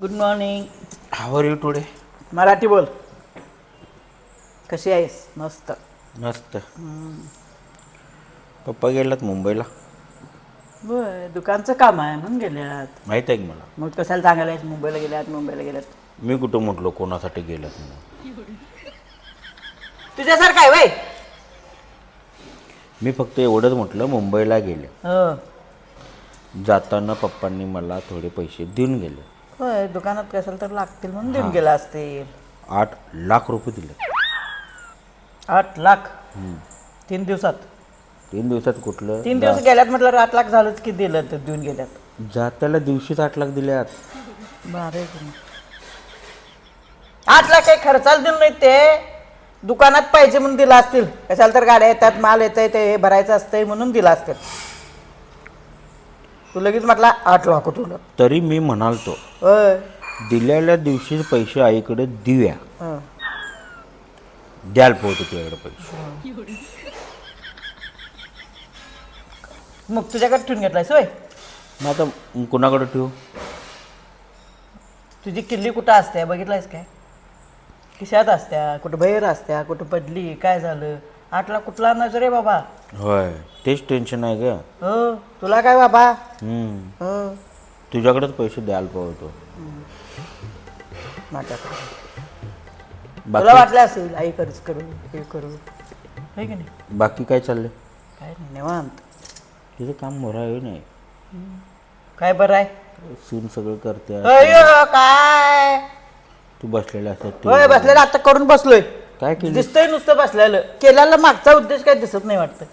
Good morning how are you today Marathi बोल. कशी आहेस? मस्त. मस्त. पप्पा गेलात मुंबईला. बर दुकानचं काम आहे म्हणून गेल्यात. माहीत आहे की मला? मग कशाला सांगायला आहेस? मुंबईला गेल्यात मुंबईला गेल्यात. मी कुठं म्हटलो कोणासाठी गेलात म्हणून? तुझ्यासारखं आहे वय. मी फक्त एवढंच म्हटलं मुंबईला गेले. हो. जाताना पप्पांनी मला थोडे पैसे देऊन गेले. होय दुकानात कशाला तर लागतील म्हणून देऊन गेला असतील आठ लाख रुपये दिले. आठ लाख? तीन दिवसात? तीन दिवसात कुठलं? तीन दिवस गेल्यात म्हटलं आठ लाख झालंच की दिलं तर देऊन गेल्यात. जात्याला दिवशीच आठ लाख दिल्यात. बारे आठ लाख काही खर्चाला दिलं नाही ते. दुकानात पाहिजे म्हणून दिला असतील. कशाला तर गाड्या येतात माल येत ते हे भरायचं असतंय म्हणून दिला असतील. तू लगेच म्हटला आठ लाख तुला तरी मी म्हणालतो होय. दिलेल्या दिवशीच पैसे आईकडे देऊया. हं. द्यायला पोहतो तुझ्याकडे पैसे. मग तुझ्याकडे ठेवून घेतलायस होय? मग आता कुणाकडे ठेवू? तुझी किल्ली कुठं असते बघितलायस काय? खिशात असत्या कुठं बाहेर असत्या कुठं पडली काय झालं? आठ लाख कुठला नजर रे बाबा? होय तेच टेन्शन आहे ग. हो तुला काय बाबा? हम्म. हो. तुझ्याकडेच पैसे द्यायला पाहतो. माझ्याकडे. तुला बाकी? वाटलं असेल आई खर्च करू हे करू हे की नाही? बाकी काय चाललंय? काय नाही निवांत. तिचं काम बरं आहे नाही. काय बरं आहे? सून सगळं करते. अय्यो, काय? तू बसलेला असत होय बसलेलं आता करून बसलोय. काय केलं दिसतंय नुसतं बसलेलं. केल्याला मागचा उद्देश काय दिसत नाही वाटतं.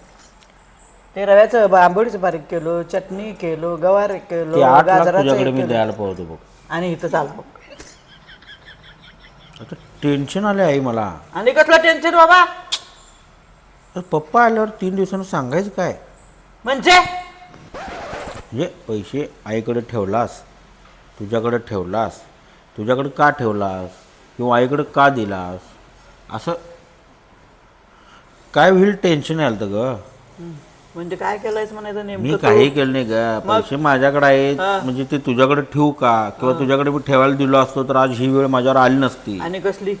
ते रव्याचं बा- आंबोळीचं बारीक केलो चटणी केलो गवार केलो ते आठ लाख गाजराचं तुझ्याकडे हे मी केलं. द्यायला पाहतो बघ. आणि इथं चाल आता टेन्शन आले आई मला. आणि कसलं टेन्शन बाबा? तर पप्पा आल्यावर तीन दिवसानं सांगायचं काय? म्हणजे? म्हणजे पैसे आईकडे ठेवलास तुझ्याकडे ठेवलास तुझ्याकडे का ठेवलास किंवा आईकडे का दिलास? असं काय होईल टेन्शन आलं तर ग. म्हणजे काय केलंयस म्हणायचं मी नेमकं काही? केलं नाही ग. पैसे माझ्याकडे आहेत. म्हणजे ते तुझ्याकडे ठेवू का? किंवा तुझ्याकडे मी ठेवायला दिलो असतो तर आज ही वेळ माझ्यावर आली नसती. आणि कसली?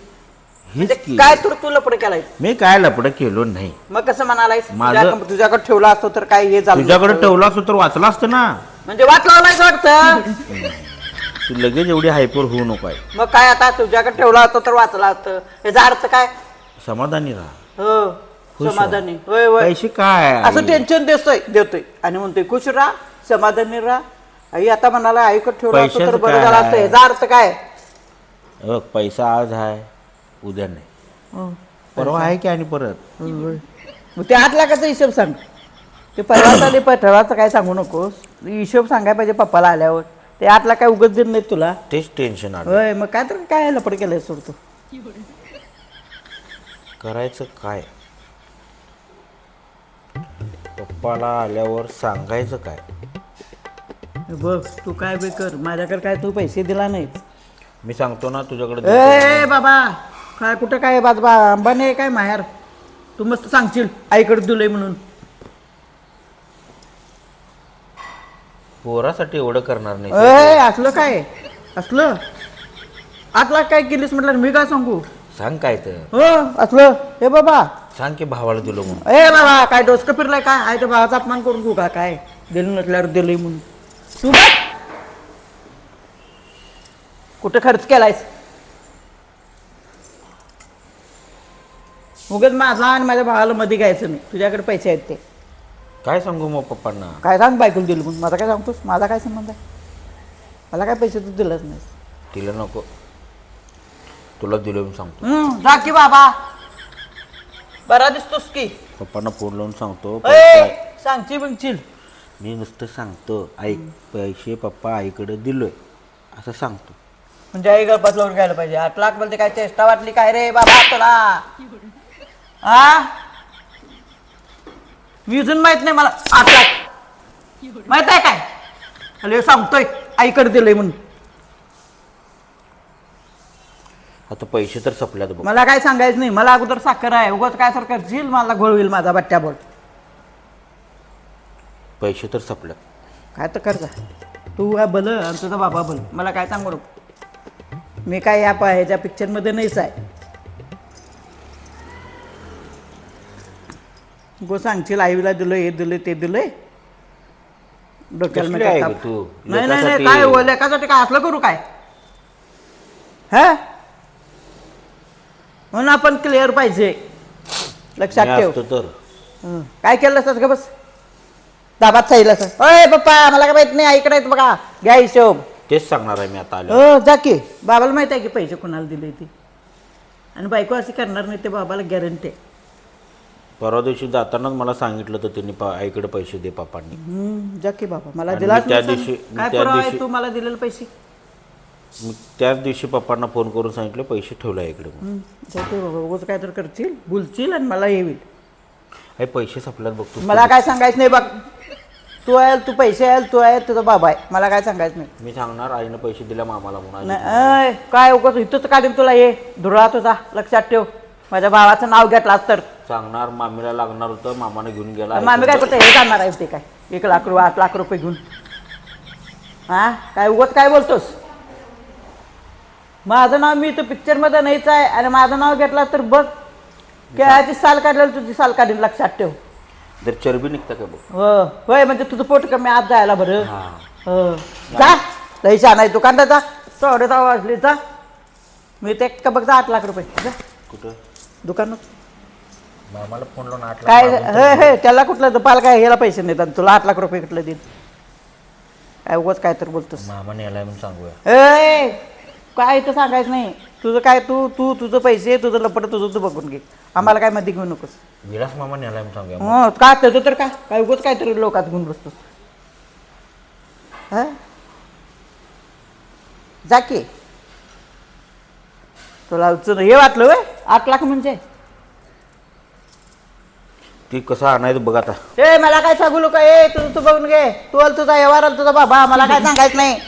हेच की. काय तर तू लपड केलाय मी काय लपडं केलो नाही. मग कसं म्हणालायस? माझं- तुझ्या- तुझ्याकडे ठेवला असतो तर काय हे झालं तुझ्याकडे नसतं. ठेवला असतो तर वाचला असतं ना. म्हणजे वाट लावलायस वाटतं? तू लगेच एवढी हायपर होऊ नको आहे. मग काय आता तुझ्याकडे ठेवला असतो तर वाचला असतं याचा अर्थ काय? समाधानी राहा. हो खुश राहा. समाधानी. होय होय. पैसे काय? असं? टेन्शन देतोय देतोय. आणि म्हणतोय खुश राहा समाधानी राहा. आई आता म्हणाला आईकडे ठेवला असतो तर पैशाचं बरं काय झालं असतं. आहे? याचा अर्थ काय? बघ पैसा आज आहे उद्या नाही. परवा आहे की आणि परत? मग ते आठ लाखाचा हिशोब सांग. ते परवाचा आणि ठरवाचा काय सांगू नकोस? हिशोब सांगाय पाहिजे पप्पाला आल्यावर. ते आठ लाख काय उगत देत नाहीत तुला? तेच टेन्शन आलं. होय मग काय तर काय लपड केलंय सोडतो करायचं काय? पप्पाला आल्यावर सांगायचं काय? बघ तू काय बे कर माझ्याकडे काय तू पैसे दिला नाहीत मी सांगतो ना तुझ्याकडे देतो. ए बाबा काय कुठं काय बाजबा अंबाने काय माहेर? तू मस्त सांगशील आईकडे दिलंय म्हणून. पोरासाठी एवढं करणार नाही. ए असलं काय? असलं? आठ लाख काय केलीस म्हटलं? मी काय सांगू? सांग काय तर. हो असलं. हे बाबा. सांग की भावाला दिलो म्हणून. ए बाबा काय डोसकं फिरलाय काय? आहे भावाचा अपमान करून तू का काय? दिलं नसल्यावर दिलंय म्हणून. तू बघ. कुठं खर्च केलायस? उगत माझा आणि माझ्या भावाला मध्ये घ्यायचं नाही. तुझ्याकडे पैसे आहेत ते. काय सांगू मग पप्पांना? काय सांग बायकोला दिलं म्हणून. माझा काय सांगतोस? माझा काय संबंध आहे? मला काय पैसे तू दिलंच नाही तिला नको. तुला दिलो मी सांगतो. जा की बाबा. बरा दिसतोस की. पप्पांना फोन लावून सांगतो. ए, पैसे- सांगची बिंगचील मी नुसतं सांगतो. आई पैसे पप्पा आईकडे दिलोय. असं सांगतो. म्हणजे आई गळपात लावून घ्यायला पाहिजे. आठ लाख बोलते काय चेष्टा वाटली काय रे बाबा तुला? आ? मी अजून माहीत नाही मला. लाख माहीत आहे काय? अरे सांगतोय. आईकडे दिलंय म्हणून. आता पैसे तर सपल्यात बघ. मला काय सांगायचं नाही. मला अगोदर साखर आहे. उगाच काय सर करशील मला घोळ होईल माझा बट्ट्या बोल. पैसे तर सपल्यात. काय तर कर जा. तू काय भलं आणि तुझा बाबा भलं मला काय सांगू नको. मी काय या पा- ह्याच्या पिक्चरमध्ये नाहीच आहे. गो सांगशील आईला दिलं हे दिलं ते दिलंय. डोक्याला कसली नका आहे ताप. गं तू? नाही नाही नाही काय हो, लेकासाठी काय असलं करू काय? हा? म्हणून आपण क्लिअर पाहिजे. लक्षात मी ठेव. असतो तर. हं. काय केलं असतं का बस? दाबात सांगितलं असं. अय पप्पा मला काय माहीत नाही आहेत बघा. घ्या हिशोब. तेच सांगणार आहे मी आता आलो हो जा की. बाबाला माहीत आहे की पैसे कोणाला दिले ते. आणि बायको अशी करणार नाही ते बाबाला गॅरंटी आहे परवा दिवशी जातानाच मला सांगितलं तर त्यांनी पा- आईकडे पैसे दे पापांनी. जा की बाबा. मला आणि दिलाच मी त्या नाही दिवशी- सांग. मी काय त्या पुरावा आहे दिवशी- तू? मला दिलेले पैसे. मी त्याच दिवशी पप्पांना फोन करून सांगितलं पैसे ठेवले इकडे म्हणून. जा की बाबा. उगाच काय तर करशील बोलशील आणि मला होईल. हे पैसे संपल्यात बघतो मला काय सांगायचं नाही बघ. तू आहे तू पैसे आहे तू आहे तुझा बाबा आहे. मला काय सांगायचं नाही. मी सांगणार आईनं पैसे दिल्या मामाला म्हणून नाही अय, काय उगाच इथंच काढीन तुला ये धुळा तुझा लक्षात ठेव. माझ्या भावाचं नाव घेतलास तर सांगणार मामीला लागणार होतं मामाने घेऊन गेला. आम्ही काय करतो? हे जाणार आहे ते काय? एक लाख रुपये आठ लाख रुपये घेऊन. हा? काय उगत काय बोलतोस? माझं नाव मी इथं पिक्चरमध्ये नाहीच आहे. आणि माझं नाव घेतला तर बघ. केळाची साल काढलेली तुझी साल काढीन लक्षात ठेव. तर चरबी निघतं का बघ? हो. होय म्हणजे तुझं पोट कमी आज जायला बरं. हा. हो. जा. लई छान आहे दुकानला जा. वाजले जा. मी ते का बघ जा आठ लाख रुपये. जा. कुठं? दुकानात. मामाला फोन लावून आठ लाख काय मागून हे हे त्याला कुठलं पाल काय ह्याला पैसे नाही आणि तुला आठ लाख रुपये कुठलं देईन? काय उगाच काय तर बोलतोस. मामाने यायला म्हणून सांगूया. ए काय तर सांगायचं नाही. तुझं काय तू तू तुझं पैसे तुझं लपड तुझं तू बघून घे. आम्हाला काय मध्ये घेऊ नकोस. विलास मामाने यायला म्हणून सांगूया हो का त्याचं तर काय? काय उगाच काय तरी लोकात घेऊन बसतोस. हा? जा की. तुला हे वाटलं वय आठ लाख म्हणजे? ती कसं आणायचं बघ आता. ए मला काय सांगू नको ए तुझं तू बघून घे. तू आल तुझा व्यवहार आला तुझा बाबा मला काय सांगायचं नाही.